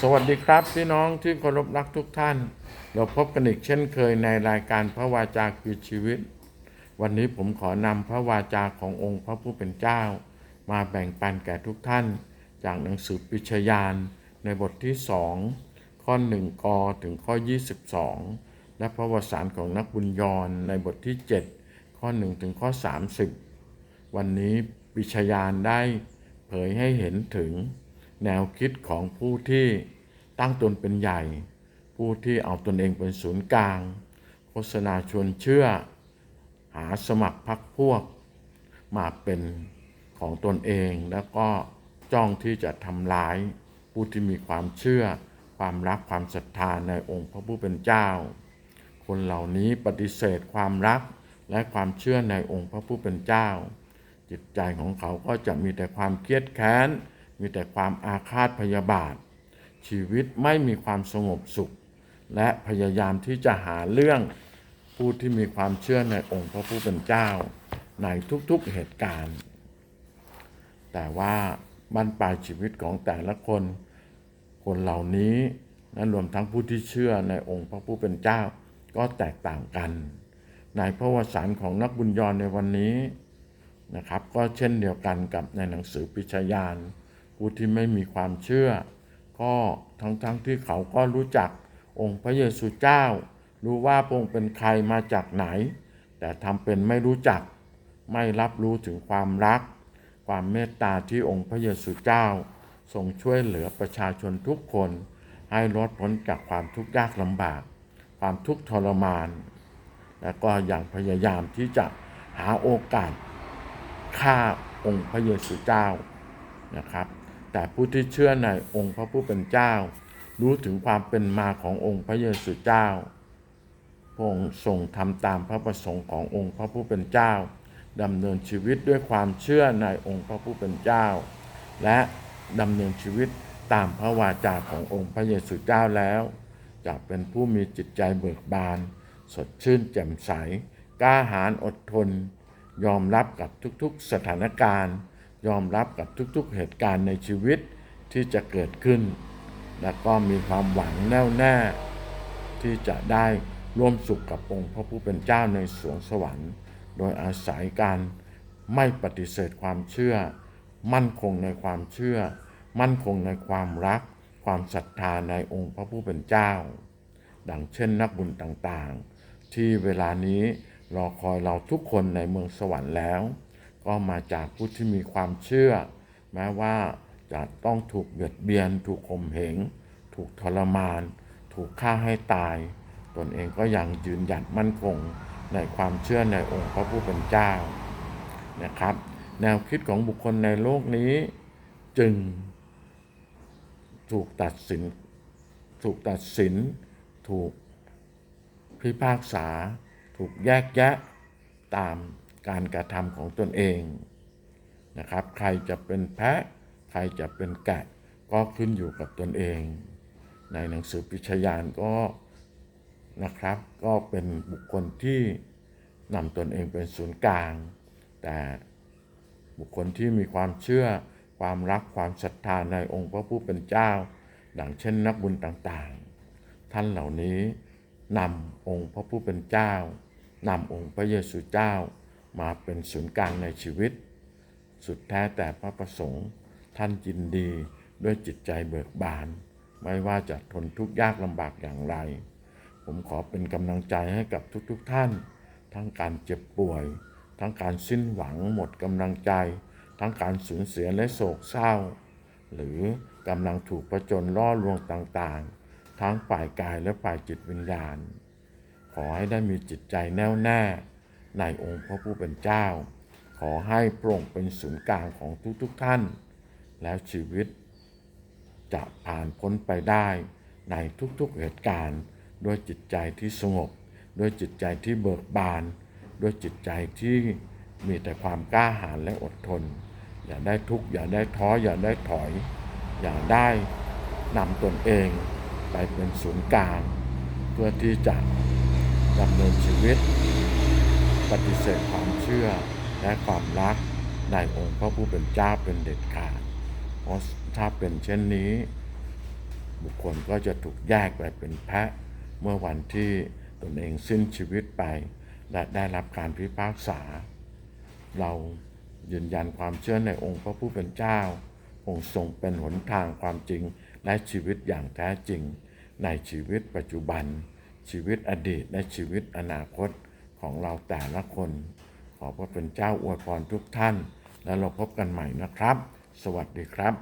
สวัสดีครับพี่น้องที่เคารพรักทุกท่าน เราพบกันอีกเช่นเคยในรายการพระวาจาคือชีวิต วันนี้ผมขอนำพระวาจาขององค์พระผู้เป็นเจ้า มาแบ่งปันแก่ทุกท่าน จากหนังสือปิชยานในบทที่สองข้อ1กถึงข้อ 22 และพระวสารของนักบุญยรในบทที่ 7 ข้อ1ถึงข้อ 30 วันนี้ปิชยานได้เผยให้เห็นถึง แนวคิดของผู้ที่ตั้งตนเป็นใหญ่ ผู้ที่เอาตนเองเป็นศูนย์กลาง โฆษณาชวนเชื่อ หาสมัครพรรคพวก มาเป็นของตนเองแล้วก็จ้องที่จะทำร้าย ผู้ที่มีความเชื่อ ความรักความศรัทธาในองค์พระผู้เป็นเจ้า คนเหล่านี้ปฏิเสธความรักและความเชื่อในองค์พระผู้เป็นเจ้า จิตใจของเขาก็จะมีแต่ความเครียดแค้น มีแต่ความอาฆาตพยาบาท ชีวิตไม่มีความสงบสุข และพยายามที่จะหาเรื่องผู้ที่มีความเชื่อในองค์พระผู้เป็นเจ้า ในทุกๆเหตุการณ์ แต่ว่าบรรปลายชีวิตของแต่ละคน คนเหล่านี้นั้นรวมทั้งผู้ที่เชื่อในองค์พระผู้เป็นเจ้าก็แตกต่างกัน ในพระวสารของนักบุญยรในวันนี้นะครับ ก็เช่นเดียวกันกับในหนังสือปิชยาน ผู้ที่ไม่มีความเชื่อ ก็ทั้งๆทที่เขาก็รู้จักองค์พระเยซูเจ้า รู้ว่าพระองค์เป็นใครมาจากไหน แต่ทำเป็นไม่รู้จัก ไม่รับรู้ถึงความรัก ความเมตตาที่องค์พระเยซูเจ้าทรงช่วยเหลือประชาชนทุกคน ให้ลดพ้นจากความทุกข์ยากลำบาก ความทุกข์ทรมาน และก็อย่างพยายามที่จะหาโอกาสฆ่าองค์พระเยซูเจ้านะครับ แต่ผู้ที่เชื่อในองค์พระผู้เป็นเจ้า รู้ถึงความเป็นมาขององค์พระเยซูเจ้าพระองค์ทรงทำตามพระประสงค์ขององค์พระผู้เป็นเจ้าดำเนินชีวิตด้วยความเชื่อในองค์พระผู้เป็นเจ้า และดำเนินชีวิตตามพระวาจาขององค์พระเยซูเจ้าแล้วจะเป็นผู้มีจิตใจเบิกบาน สดชื่นแจ่มใส กล้าหาญอดทน ยอมรับกับทุกๆสถานการณ์ ยอมรับกับทุกๆเหตุการณ์ในชีวิตที่จะเกิดขึ้น และก็มีความหวังแน่วแน่ ที่จะได้ร่วมสุขกับองค์พระผู้เป็นเจ้าในสวงสวรรค์ โดยอาศัยการไม่ปฏิเสธความเชื่อ มั่นคงในความเชื่อ มั่นคงในความรัก ความศรัทธาในองค์พระผู้เป็นเจ้า ดังเช่นนักบุญต่างๆ ที่เวลานี้รอคอยเราทุกคนในเมืองสวรรค์แล้ว ก็มาจากผู้ที่มีความเชื่อ แม้ว่าจะต้องถูกเบียดเบียน ถูกข่มเหง ถูกทรมาน ถูกฆ่าให้ตาย ตนเองก็ยังยืนหยัดมั่นคงในความเชื่อในองค์พระผู้เป็นเจ้านะครับ แนวคิดของบุคคลในโลกนี้จึงถูกตัดสิน ถูกตัดสิน ถูกพิพากษา ถูกแยกแยะตาม การกระทำของตนเองนะครับ ใครจะเป็นแพะ ใครจะเป็นแกะ ก็ขึ้นอยู่กับตนเอง ในหนังสือพิชยานก็นะครับ ก็เป็นบุคคลที่นำตนเองเป็นศูนย์กลาง แต่บุคคลที่มีความเชื่อความรักความศรัทธาในองค์พระผู้เป็นเจ้า ดังเช่นนักบุญต่างๆ ท่านเหล่านี้นำองค์พระผู้เป็นเจ้านำองค์พระเยซูเจ้า มาเป็นศูนย์กลางในชีวิต สุดแท้แต่พระประสงค์ ท่านยินดีด้วยจิตใจเบิกบาน ไม่ว่าจะทนทุกข์ยากลำบากอย่างไร ผมขอเป็นกำลังใจให้กับทุกๆทท่าน ทั้งการเจ็บป่วย ทั้งการสิ้นหวังหมดกำลังใจ ทั้งการสูญเสียและโศกเศร้า หรือกำลังถูกประจนล่อลวงต่างๆ ทั้งฝ่ายกายและฝ่ายจิตวิญญาณ ขอให้ได้มีจิตใจแน่วแน่ ในองค์พระผู้เป็นเจ้า ขอให้โปร่งเป็นศูนย์กลางของทุกๆทท่าน แล้วชีวิต จะผ่านพ้นไปได้ในทุกๆเหตุการณ์ด้วยจิตใจที่สงบ ด้วยจิตใจที่เบิกบาน ด้วยจิตใจที่มีแต่ความกล้าหาญและอดทน อย่าได้ทุกข์อย่าได้ท้ออย่าได้ถอย อย่าได้นำตนเองไปเป็นศูนย์กลาง เพื่อที่จะดำเนินชีวิต ปฏิเสธความเชื่อและความรักในองค์พระผู้เป็นเจ้าเป็นเด็ดขาดเพราะถ้าเป็นเช่นนี้ บุคคลก็จะถูกแยกไปเป็นแพะ เมื่อวันที่ตนเองสิ้นชีวิตไป และได้รับการพิพากษา เรายืนยันความเชื่อในองค์พระผู้เป็นเจ้า องค์ทรงเป็นหนทางความจริงและชีวิตอย่างแท้จริง ในชีวิตปัจจุบัน ชีวิตอดีตและชีวิตอนาคต ของเราแต่ละคน ขอพระเป็นเจ้าอวยพรทุกท่าน แล้วเราพบกันใหม่นะครับ สวัสดีครับ